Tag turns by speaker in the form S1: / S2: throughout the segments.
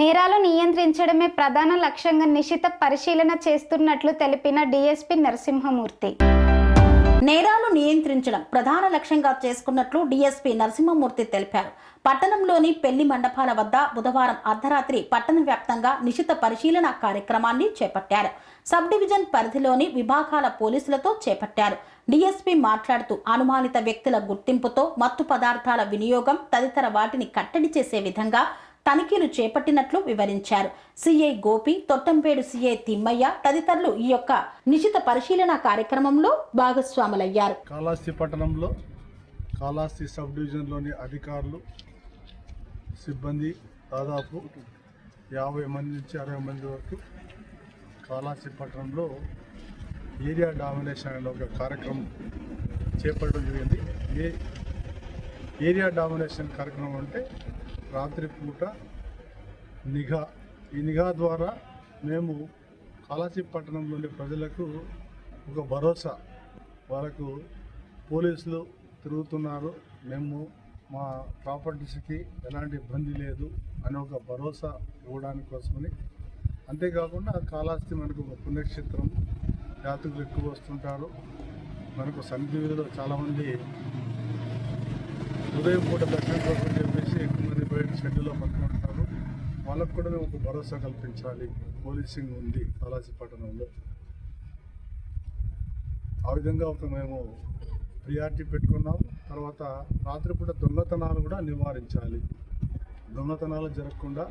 S1: నేరాలు నియంత్రించడమే ప్రధాన లక్ష్యంగా నిశిత పరిశీలన చేస్తున్నట్లు తెలిపిన డీఎస్పీ నరసింహమూర్తి.
S2: నేరాలు నియంత్రించడం ప్రధాన లక్ష్యంగా చేసుకున్నట్లు డీఎస్పీ నరసింహమూర్తి తెలిపారు. పట్టణంలోని పెళ్ళి మండపాల వద్ద బుధవారం అర్ధరాత్రి పట్టణ వ్యాప్తంగా నిశిత పరిశీలన కార్యక్రమాన్ని చేపట్టారు. సబ్ డివిజన్ పరిధిలోని విభాగాల పోలీసులతో చేపట్టారు. డీఎస్పీ మాట్లాడుతూ అనుమానిత వ్యక్తుల గుర్తింపుతో మత్తు పదార్థాల వినియోగం తదితర వాటిని కట్టడి చేసే విధంగా తనిఖీలు చేపట్టినట్లు వివరించారు. సిఐ గోపి తొట్టంపేడు సిఐ తిమ్మయ్య తదితరులు ఈ యొక్క నిశిత పరిశీలన కార్యక్రమంలో భాగస్వాములయ్యారు.
S3: కాళాస్తి పట్టణంలో కాళాస్తి సబ్ డివిజన్లోని అధికారులు సిబ్బంది దాదాపు యాభై మంది నుంచి అరవై మంది వరకు కాళాస్తి పట్టణంలో ఏరియా డామినేషన్ అనే ఒక కార్యక్రమం చేపట్టడం జరిగింది. ఏ ఏరియా డామినేషన్ కార్యక్రమం అంటే రాత్రిపూట నిఘా. ఈ నిఘా ద్వారా మేము కాళహస్తి పట్టణంలోని ప్రజలకు ఒక భరోసా. వాళ్ళకు పోలీసులు తిరుగుతున్నారు. మేము మా ప్రాపర్టీస్కి ఎలాంటి ఇబ్బంది లేదు అని ఒక భరోసా ఇవ్వడానికి కోసమని. అంతేకాకుండా కాళహస్తి మనకు ఒక పుణ్యక్షేత్రం. యాత్రికులు ఎక్కువ వస్తుంటారు. మనకు సన్నిధిలో చాలామంది ఉదయం పూట దర్శనం కోసం చెప్పేసి ఎక్కువ షెడ్యూల్లో పట్టుకుంటారు వాళ్ళకు కూడా మేము ఒక భరోసా కల్పించాలి. పోలీసింగ్ ఉంది బాలాజీ పట్టణంలో. ఆ విధంగా ఒక మేము ప్రియారిటీ పెట్టుకున్నాం. తర్వాత రాత్రిపూట దొంగతనాలు కూడా నివారించాలి. దొంగతనాలు జరగకుండా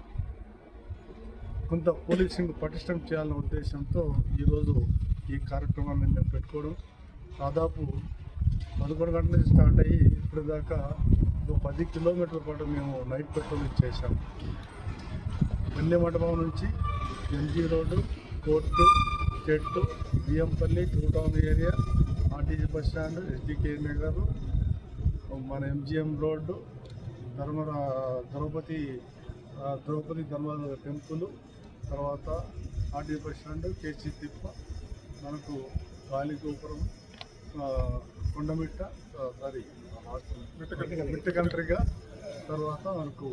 S3: కొంత పోలీసింగ్ పటిష్టం చేయాలన్న ఉద్దేశంతో ఈరోజు ఈ కార్యక్రమాన్ని మేము పెట్టుకోవడం. దాదాపు పదకొండు గంటల నుంచి స్టార్ట్ అయ్యి ఇప్పుడు దాకా పది కిలోమీటర్ల పాటు మేము నైట్ పెట్రోలింగ్ చేశాం పెళ్ళి మండపం నుంచి ఎంజీ రోడ్డు కోర్టు చెట్టు Biyyampalli two town area RTC bus stand SDK Nagar మన ఎంజిఎం రోడ్డు ధర్మ ద్రౌపది ద్రౌపది ధర్మ టెంపుల్ తర్వాత ఆర్టీసీ బస్ స్టాండ్ కేసీ తిప్ప మనకు గాలిగోపురం కొండమిట్ట సారీ మిట్ట కంట్రీగా తర్వాత మనకు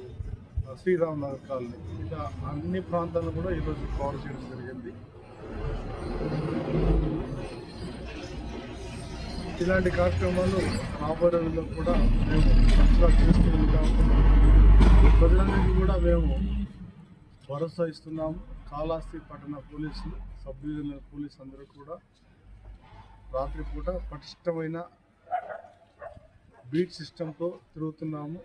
S3: శ్రీరామ్ నగర్ కాలనీ. ఇలా అన్ని ప్రాంతాలను కూడా ఈరోజు కవర్ చేయడం జరిగింది. ఇలాంటి కార్యక్రమాలు రాబోయే రోజుల్లో కూడా మేము తరచుగా చేస్తూ ఉంటాము ప్రజలందరికీ కూడా మేము భరోసా ఇస్తున్నాము. కాళహస్తి పట్టణ పోలీసులు సబ్ డివిజనల్ పోలీసు అందరూ కూడా రాత్రిపూట పటిష్టమైన బీట్ సిస్టంతో తిరుగుతున్నాము.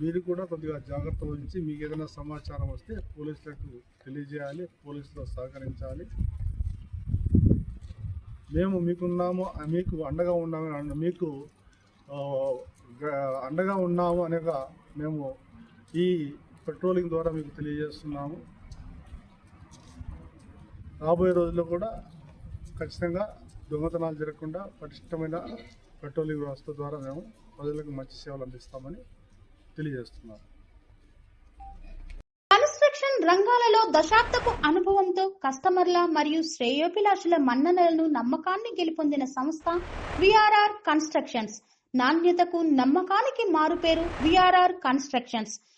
S3: మీరు కూడా కొద్దిగా జాగ్రత్త వహించి మీకు ఏదైనా సమాచారం వస్తే పోలీసులకు తెలియజేయాలి పోలీసులు సహకరించాలి. మేము మీకున్నాము మీకు అండగా ఉన్నాము మీకు అండగా ఉన్నాము అనగా మేము ఈ పెట్రోలింగ్ ద్వారా మీకు తెలియజేస్తున్నాము. రాబోయే రోజుల్లో కూడా ఖచ్చితంగా దొంగతనాలు జరగకుండా పటిష్టమైన పెట్రోలింగ్ వ్యవస్థ ద్వారా మేము ప్రజలకు మంచి సేవలు అందిస్తామని తెలియజేస్తున్నాము
S4: కన్స్ట్రక్షన్ రంగాలలో దశాబ్దపు అనుభవంతో కస్టమర్ల మరియు శ్రేయోభిలాషుల మన్ననలను నమ్మకాన్ని గెలుపొందిన సంస్థ విఆర్ఆర్ కన్స్ట్రక్షన్స్. నాణ్యతకు నమ్మకానికి మారుపేరు VRR constructions.